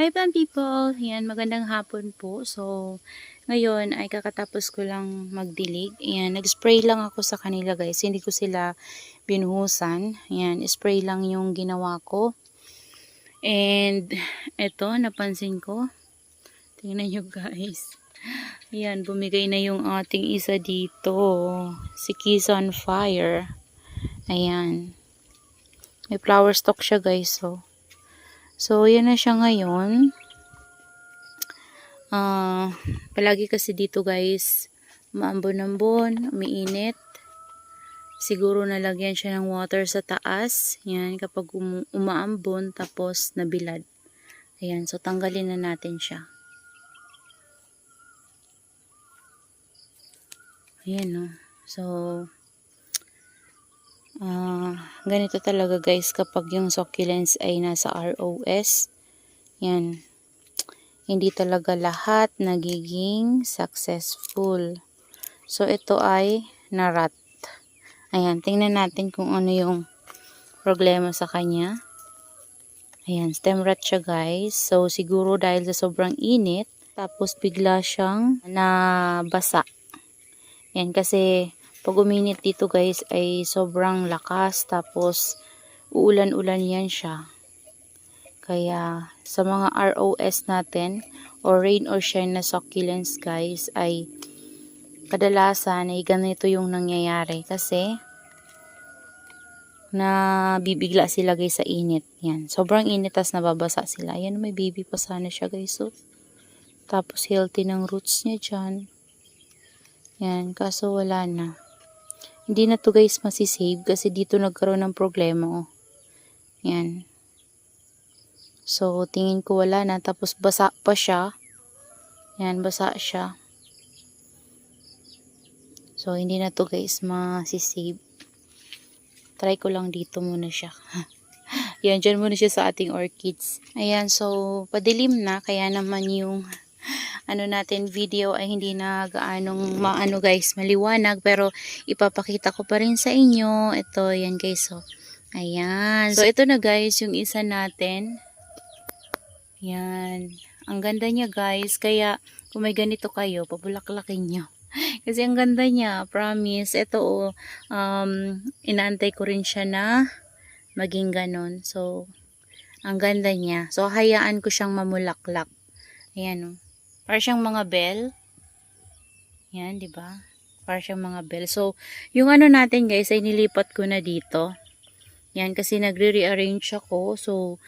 Hi Pam people! Yan, magandang hapon po. So, ngayon ay kakatapos ko lang magdilig. Yan, nag-spray lang ako sa kanila guys. Hindi ko sila binuhusan. Yan, spray lang yung ginawa ko. And, eto, napansin ko. Tingnan nyo guys. Yan, bumigay na yung ating isa dito. Si Kiss on Fire. Ayan. May flower stalk siya guys. So, So, yan na siya ngayon. Ah, palagi kasi dito guys, maambon-ambon, umiinit. Siguro nalagyan siya ng water sa taas. Yan, kapag um- umaambon, tapos nabilad. Ayan, so tanggalin na natin siya. Ayan, no. So, Ah, ganito talaga guys kapag yung succulents ay nasa ROS. Yan. Hindi talaga lahat nagiging successful. So, ito ay narat. Ayan, tingnan natin kung ano yung problema sa kanya. Ayan, stem rot siya guys. So, siguro dahil sa sobrang init, tapos bigla siyang nabasa. Yan, kasi pag uminit dito guys ay sobrang lakas tapos uulan-ulan yan siya. Kaya sa mga ROS natin or rain or shine na succulents guys ay kadalasan ay ganito yung nangyayari kasi na bibigla sila guys sa init. Yan. Sobrang init tas nababasa sila. Yan may baby pa sana siya guys. So, tapos healthy ng roots niya dyan. Yan. Kaso wala na. Hindi na to guys masisave kasi dito nagkaroon ng problema. Oh. Yan. So, tingin ko wala na. Tapos basa pa siya. Yan, basa siya. So, hindi na to guys masisave. Try ko lang dito muna siya. Yan, dyan muna siya sa ating orchids. Ayan, so, padilim na. Kaya naman yung ano natin video ay hindi na gaanong maano guys maliwanag. Pero ipapakita ko pa rin sa inyo. Ito yan guys so ayan. So ito na guys yung isa natin. Yan ang ganda niya guys. Kaya kung may ganito kayo pabulaklakin nyo kasi ang ganda niya promise. Ito oh, um, inaantay ko rin siya na maging ganon. So ang ganda niya. So hayaan ko siyang mamulaklak. Ayan oh para siyang mga bell. Yan, di ba? Para siyang mga bell. So, yung ano natin guys ay nilipat ko na dito. Yan, kasi nagre-rearrange ako. So,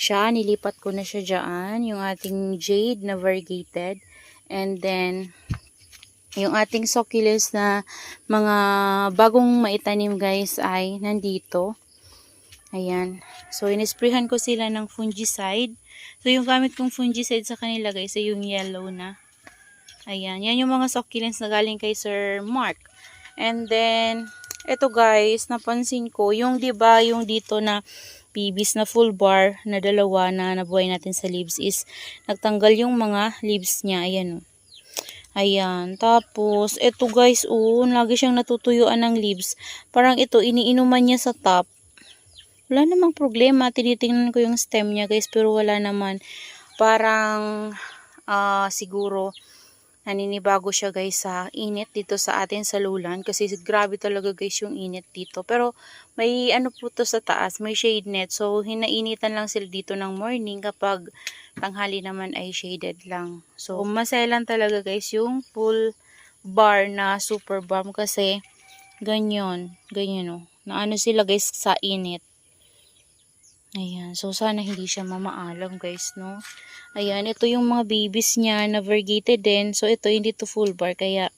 siya, nilipat ko na siya dyan. Yung ating jade na variegated. And then, yung ating succulents na mga bagong maitanim guys ay nandito. Ayan. So, inisprayhan ko sila ng fungicide. So, yung gamit kong fungicide sa kanila guys ay yung yellow na. Ayan. Yan yung mga succulents na galing kay Sir Mark. And then, eto guys, napansin ko, yung 'di ba yung dito na pibis na full bar na dalawa na nabuhay natin sa leaves is nagtanggal yung mga leaves niya. Ayan o. Ayan. Tapos, eto guys, oh, lagi siyang natutuyuan ng leaves. Parang ito, iniinuman niya sa top wala namang problema. Tinitingnan ko yung stem niya guys, pero wala naman. Parang uh, siguro naninibago siya guys sa init dito sa atin sa lulan kasi grabe talaga guys yung init dito. Pero may ano po to sa taas may shade net. So hinainitan lang sila dito ng morning kapag tanghali naman ay shaded lang. So maselan talaga guys yung full bar na super balm kasi ganyan ganyan oh. Na ano sila guys sa init Ayan. So, sana hindi siya mamaalam, guys, no? Ayan. Ito yung mga babies niya na variegated din. So, ito hindi to full bar. Kaya,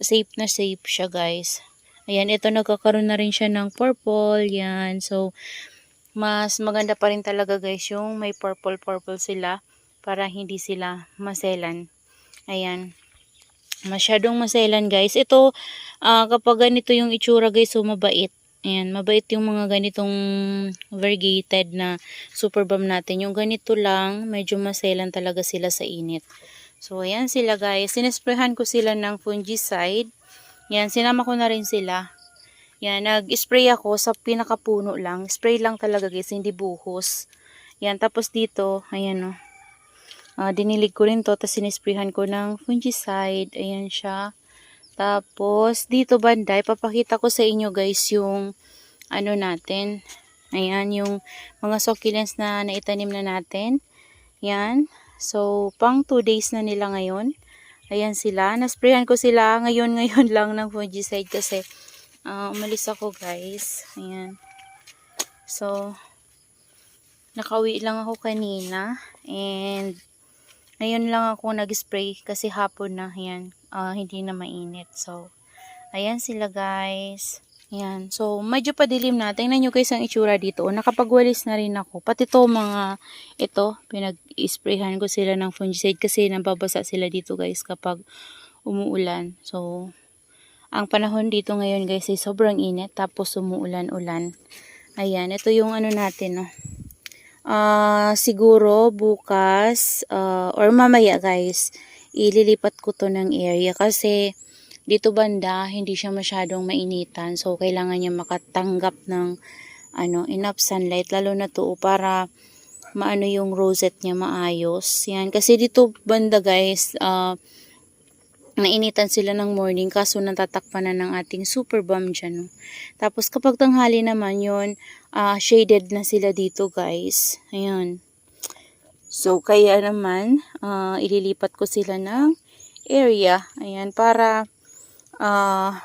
safe na safe siya, guys. Ayan. Ito, nagkakaroon na rin siya ng purple. Yan. So, mas maganda pa rin talaga, guys, yung may purple-purple sila para hindi sila maselan. Ayan. Masyadong maselan, guys. Ito, uh, kapag ganito yung itsura, guys, so mabait. Ayan, mabait yung mga ganitong variegated na super bomb natin. Yung ganito lang, medyo maselan talaga sila sa init. So, ayan sila guys. Sinesprayhan ko sila ng fungicide. Yan, sinama ko na rin sila. Yan, nag-spray ako sa pinakapuno lang. Spray lang talaga guys, hindi buhos. Yan, tapos dito, ayan o. Oh, Ah, dinilig ko rin to, tapos sinisprihan ko ng fungicide. Ayan siya. Tapos, dito banda, ipapakita ko sa inyo guys yung ano natin. Ayan, yung mga succulents na naitanim na natin. Yan. So, pang 2 days na nila ngayon. Ayan sila. Nasprayan ko sila ngayon-ngayon lang ng fungicide kasi ah, umalis ako guys. Ayan. So, nakauwi lang ako kanina. And, ngayon lang ako nag-spray kasi hapon na. Ayan. Ah, hindi na mainit. So, ayan sila guys. Ayan. So, medyo padilim na. Tingnan nyo guys ang itsura dito. Nakapagwalis na rin ako. Pati to mga, ito, pinag-sprayhan ko sila ng fungicide kasi nababasa sila dito guys kapag umuulan. So, ang panahon dito ngayon guys ay sobrang init. Tapos umuulan-ulan. Ayan. Ito yung ano natin, no. Ah, siguro bukas ah, or mamaya guys, ililipat ko to ng area kasi dito banda hindi siya masyadong mainitan so kailangan niya makatanggap ng ano enough sunlight lalo na to para maano yung rosette niya maayos yan kasi dito banda guys ah, nainitan sila ng morning kaso natatakpan na ng ating super bomb dyan. No? Tapos kapag tanghali naman yun, ah, shaded na sila dito guys. Ayan. So kaya naman, ah, ililipat ko sila ng area. Ayan, para ah,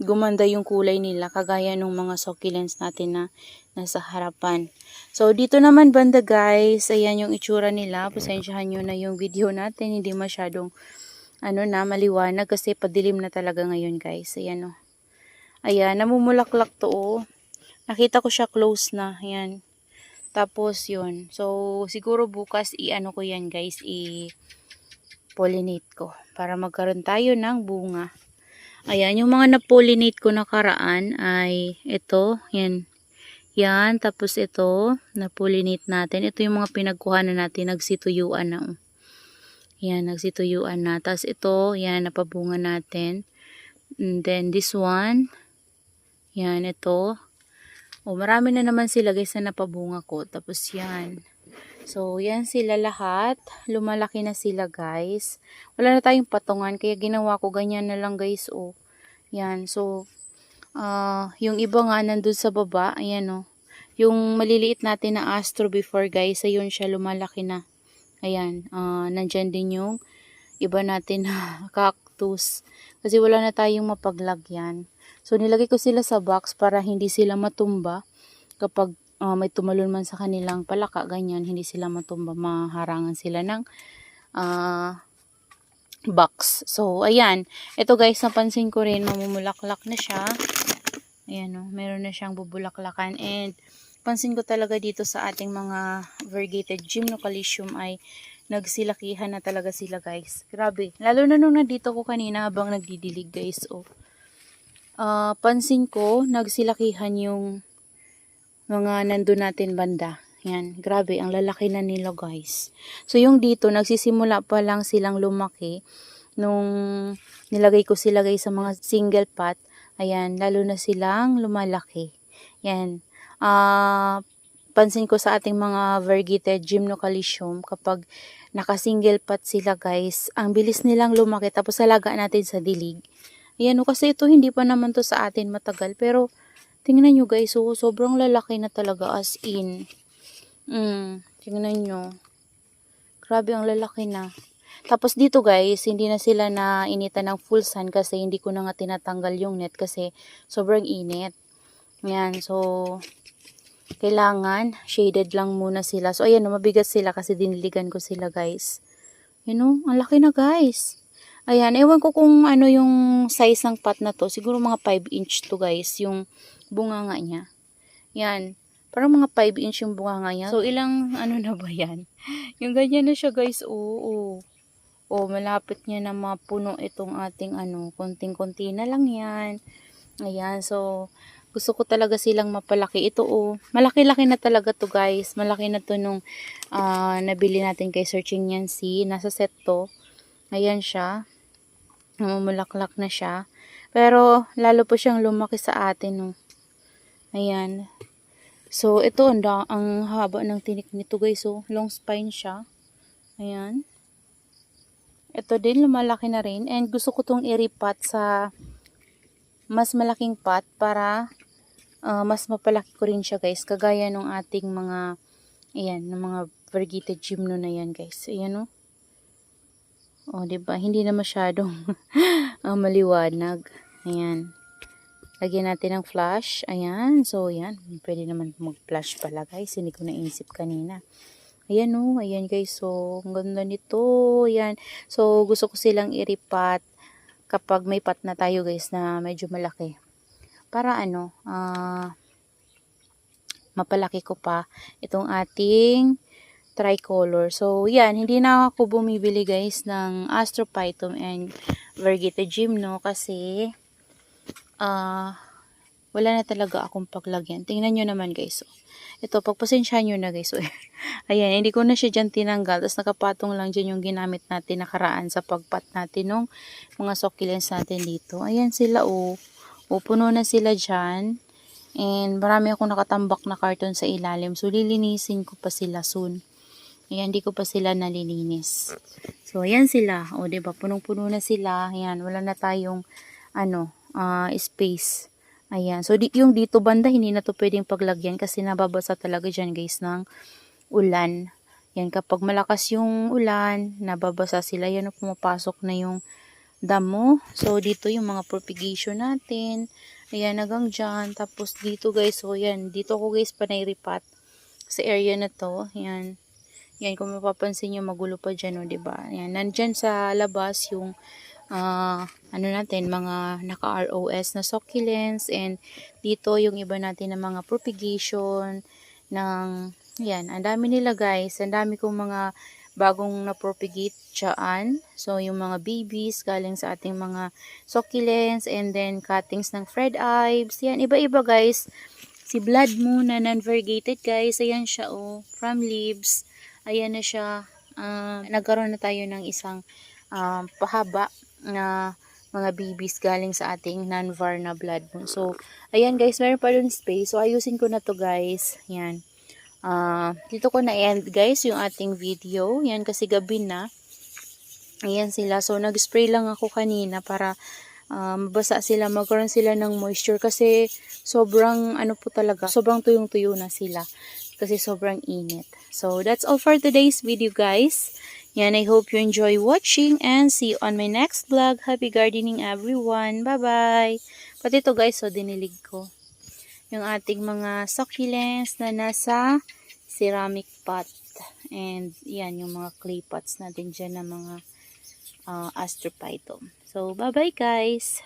gumanda yung kulay nila kagaya ng mga succulents natin na nasa harapan. So dito naman banda guys, ayan yung itsura nila. Pasensyahan nyo na yung video natin, hindi masyadong ano na, maliwanag kasi padilim na talaga ngayon guys. Ayan o. Ayan, namumulaklak to oh. Nakita ko siya close na. Ayan. Tapos yun. So, siguro bukas i-ano ko yan guys. I-pollinate ko. Para magkaroon tayo ng bunga. Ayan, yung mga na-pollinate ko nakaraan ay ito. Yan. Yan. Tapos ito, na-pollinate natin. Ito yung mga pinagkuha na natin. Nagsituyuan na oh. Yan, nagsituyuan na. Tapos ito, yan, napabunga natin. And then this one, yan, ito. O, marami na naman sila guys na napabunga ko. Tapos yan. So, yan sila lahat. Lumalaki na sila guys. Wala na tayong patungan, kaya ginawa ko ganyan na lang guys. O, yan. So, ah yung iba nga nandun sa baba, ayan o. Yung maliliit natin na astro before guys, ayun siya lumalaki na. Ayan, ah nandyan din yung iba natin na cactus. Kasi wala na tayong mapaglagyan. So, nilagay ko sila sa box para hindi sila matumba. Kapag ah, may tumalon man sa kanilang palaka, ganyan, hindi sila matumba. Maharangan sila ng ah, box. So, ayan. Ito guys, napansin ko rin, mamumulaklak na siya. Ayan o, meron na siyang bubulaklakan. And, pansin ko talaga dito sa ating mga variegated gymnocalcium ay nagsilakihan na talaga sila guys. Grabe. Lalo na nung nandito ko kanina habang nagdidilig guys. Oh. Ah, pansin ko, nagsilakihan yung mga nandun natin banda. Yan, grabe, ang lalaki na nila guys. So yung dito, nagsisimula pa lang silang lumaki nung nilagay ko sila guys sa mga single pot. Ayan, lalo na silang lumalaki. Yan, ah pansin ko sa ating mga variegated gymnocalcium kapag naka-single pot sila guys, ang bilis nilang lumaki tapos alaga natin sa dilig. Ayan o, kasi ito hindi pa naman to sa atin matagal pero tingnan nyo guys, oh, sobrang lalaki na talaga as in. Mm, tingnan nyo. Grabe ang lalaki na. Tapos dito guys, hindi na sila na inita ng full sun kasi hindi ko na nga tinatanggal yung net kasi sobrang init. Yan, so kailangan shaded lang muna sila. So ayan, mabigat sila kasi diniligan ko sila guys. You know, ang laki na guys. Ayan, ewan ko kung ano yung size ng pot na to. Siguro mga 5 inch to guys, yung bunga nga niya. Yan, parang mga 5 inch yung bunga nga niya. So ilang ano na ba yan? yung ganyan na siya guys, oo. oo. Oh, malapit niya na mapuno itong ating ano, konting-konti na lang yan. Ayan, so gusto ko talaga silang mapalaki. Ito oh, malaki-laki na talaga to guys. Malaki na to nung ah, nabili natin kay Searching Yancy. Nasa set to. Ayan siya. Namumulaklak na siya. Pero lalo po siyang lumaki sa atin. Oh. Ayan. So ito ang, ang haba ng tinik nito guys. Oh. Long spine siya. Ayan. Ito din, lumalaki na rin. And gusto ko tong iripat sa mas malaking pot para ah, mas mapalaki ko rin siya guys. Kagaya ng ating mga, ayan, ng mga variegated gymno na yan guys. Ayan o. Oh, 'di ba? Hindi na masyadong ah, maliwanag. Ayan. Lagyan natin ng flash. Ayan. So, ayan. Pwede naman mag-flash pala guys. Hindi ko naisip kanina. Ayan o. Ayan guys. So, ang ganda nito. Ayan. So, gusto ko silang iripat kapag may pot na tayo guys na medyo malaki. Para ano, ah, mapalaki ko pa itong ating tricolor. So, yan, hindi na ako bumibili guys ng Astrophytum and Variegated Gymno kasi ah wala na talaga akong paglagyan. Tingnan nyo naman guys. Oh. Ito, pagpasensyahan nyo na guys. Oh. Ayan, hindi ko na siya dyan tinanggal. Tapos nakapatong lang dyan yung ginamit natin nakaraan sa pagpat natin ng mga succulents natin dito. Ayan sila oh. O, puno na sila dyan. And marami akong nakatambak na karton sa ilalim. So, lilinisin ko pa sila soon. Ayan, hindi ko pa sila nalilinis. So, ayan sila. O, diba? Punong-puno na sila. Ayan, wala na tayong, ano, ah, space. Ayan. So, di, yung dito banda, hindi na to pwedeng paglagyan kasi nababasa talaga dyan, guys, ng ulan. Yan, kapag malakas yung ulan, nababasa sila. Yan, pumapasok na yung damo. So, dito yung mga propagation natin. Ayan, hanggang dyan. Tapos, dito, guys, so, yan. Dito ko, guys, panairipat sa area na to. Yan. Yan, kung mapapansin nyo, magulo pa dyan, o, diba? Yan, nandyan sa labas yung, ah, ano natin, mga naka-ROS na succulents, and dito yung iba natin na mga propagation, ng, yan, ang dami nila, guys. Ang dami kong mga bagong na-propagate dyan. So, yung mga babies, galing sa ating mga succulents, and then cuttings ng Fred Ives. Yan, iba-iba, guys. Si Blood Moon na non-variegated, guys. Ayan siya, oh, from leaves ayan na siya, ah, nagkaroon na tayo ng isang um, pahaba na mga babies galing sa ating non-var na blood moon. So, ayan guys, meron pa dun space. So, ayusin ko na to guys. Yan. Ah, dito ko na end guys yung ating video. Yan kasi gabi na. Ayan sila. So, nag-spray lang ako kanina para ah, mabasa sila, magkaroon sila ng moisture kasi sobrang ano po talaga, sobrang tuyong-tuyo na sila kasi sobrang init. So, that's all for today's video, guys. Yan, I hope you enjoy watching and see you on my next vlog. Happy gardening, everyone. Bye-bye. Pati ito, guys, so dinilig ko. Yung ating mga succulents na nasa ceramic pot. And, yan, yung mga clay pots natin dyan na mga uh, astrophytum. So, bye-bye, guys.